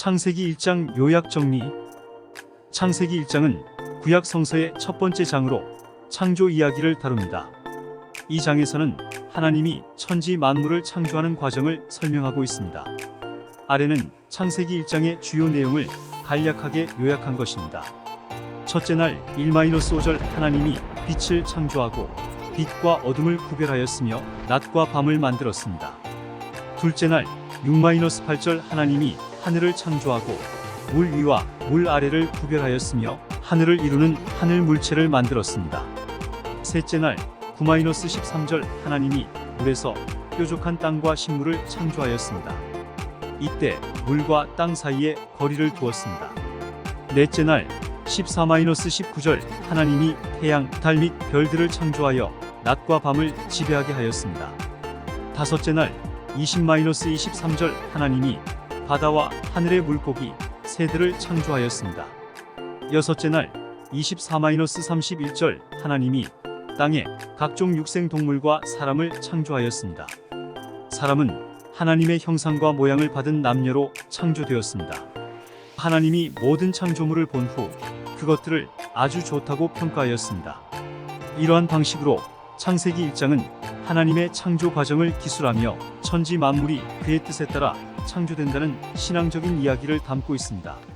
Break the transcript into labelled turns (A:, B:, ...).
A: 창세기 1장 요약 정리 창세기 1장은 구약 성서의 첫 번째 장으로 창조 이야기를 다룹니다. 이 장에서는 하나님이 천지 만물을 창조하는 과정을 설명하고 있습니다. 아래는 창세기 1장의 주요 내용을 간략하게 요약한 것입니다. 첫째 날 1-5절 하나님이 빛을 창조하고 빛과 어둠을 구별하였으며 낮과 밤을 만들었습니다. 둘째 날 6-8절 하나님이 하늘을 창조하고 물 위와 물 아래를 구별하였으며 하늘을 이루는 하늘 물체를 만들었습니다. 셋째 날 9-13절 하나님이 물에서 뾰족한 땅과 식물을 창조하였습니다. 이때 물과 땅 사이에 거리를 두었습니다. 넷째 날 14-19절 하나님이 태양, 달 및 별들을 창조하여 낮과 밤을 지배하게 하였습니다. 다섯째 날 20-23절 하나님이 바다와 하늘의 물고기, 새들을 창조하였습니다. 여섯째 날 24-31절 하나님이 땅에 각종 육생 동물과 사람을 창조하였습니다. 사람은 하나님의 형상과 모양을 받은 남녀로 창조되었습니다. 하나님이 모든 창조물을 본 후 그것들을 아주 좋다고 평가하였습니다. 이러한 방식으로 창세기 1장은 하나님의 창조 과정을 기술하며 천지 만물이 그의 뜻에 따라 창조된다는 신앙적인 이야기를 담고 있습니다.